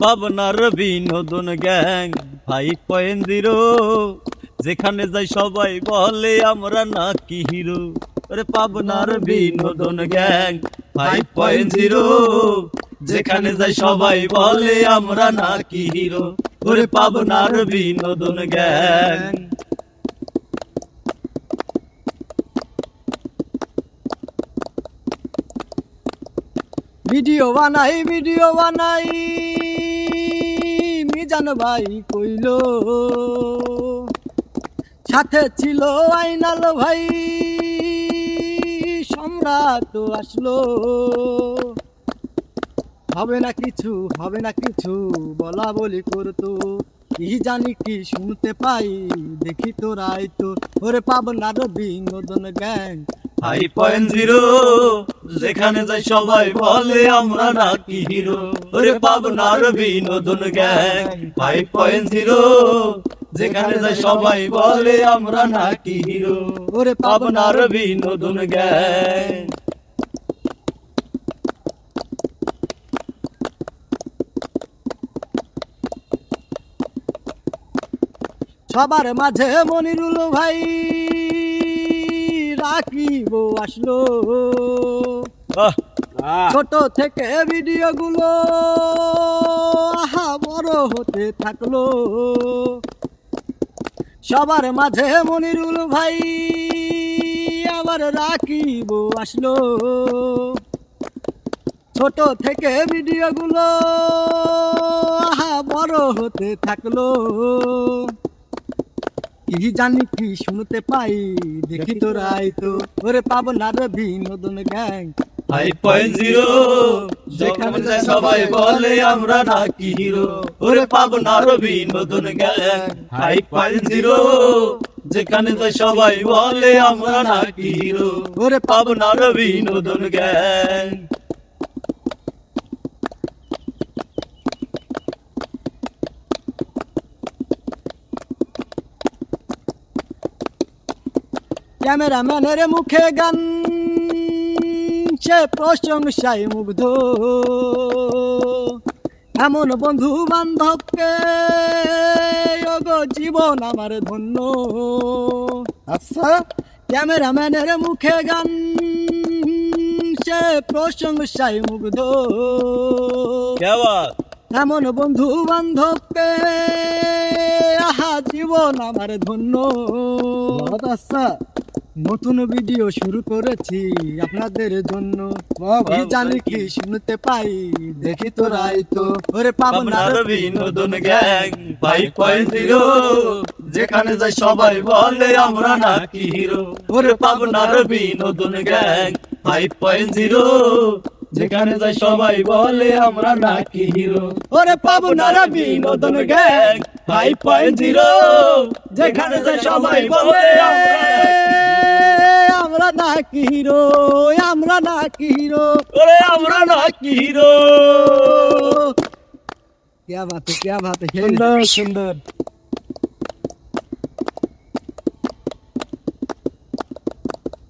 পাবনার বিনোদন gang five point zero যেখানে যাই সবাই বলে আমরা নাকি হিরো। আরে পাবনার বিনোদন গ্যাং ফাইভ পয়েন্ট জিরো যেখানে যাই সবাই বলে আমরা নাকি হিরো। ওরে পাবনার বিনোদন গ্যাং। ভিডিও বানাই ভিডিও বানাই। মিজান ভাই কইল। সাথে ছিল আইনাল ভাই। সম্রাট আসলো। হবে না কিছু, হবে না কিছু, বলা বলি করতো কি জানি কি শুনতে পাই, দেখি তো রাই তো। ওরে পাবনার বিনোদন গ্যাং ফাইভ পয়েন্ট জিরো, যেখানে যাই সবাই বলে, আমরা নাকি হিরো। ওরে পাবনার বিনোদন গ্যাং ফাইভ পয়েন্ট জিরো, যেখানে যাই সবাই বলে, আমরা নাকি হিরো। ওরে পাবনার বিনোদন গ্যাং। সবার মাঝে মনিরুল ভাই। রাখিব আসলো। ছোট থেকে ভিডিও গুলো আহা বড় হতে থাকল। সবার মাঝে মনিরুল ভাই আবার রাখিব আসলো। ছোট থেকে ভিডিও গুলো আহা বড় হতে থাকল। কি জানি কি শুনতে পাই? দেখি তো রাই তো। ওরে পাবো না রে বিনোদন গ্যাং। ফাইভ পয়েন্ট জিরো যেখানে যাই সবাই বলে আমরা নাকি হিরো। ওরে পাবনার বিনোদন গ্যাং। ফাইভ পয়েন্ট জিরো যেখানে যাই সবাই বলে আমরা নাকি হিরো। ওরে পাবো না পাবনার বিনোদন গ্যাং। ক্যামেরাম্যানের মুখে গান। সে প্রশংসায় মুগ্ধ। এমন বন্ধু বান্ধবকে জীবন আমার ধন্য। আচ্ছা ক্যামেরাম্যানের মুখে গান। সে প্রশংসায় মুগ্ধ। এমন বন্ধু বান্ধবকে আহা জীবন আমার ধন্য। আচ্ছা নতুন ভিডিও শুরু করেছি আপনাদের জন্য। জানি কি? শুনতে পাই দেখি তো রাই তো। ওরে পাবনার বিনোদন গ্যাং ফাইভ পয়েন্ট জিরো যেখানে যাই সবাই বলে আমরা নাকি হিরো। ওরে পাবনার বিনোদন গ্যাং ফাইভ পয়েন্ট জিরো যেখানে যাই সবাই বলে আমরা নাকি হিরো। ওরে পাবনার বিনোদন গ্যাং ফাইভ পয়েন্ট জিরো যেখানে যাই সবাই বলে আমরা আমরা নাকি হিরো আমরা নাকি হিরো ওরে আমরা নাকি হিরো क्या बात है क्या बात है সুন্দর সুন্দর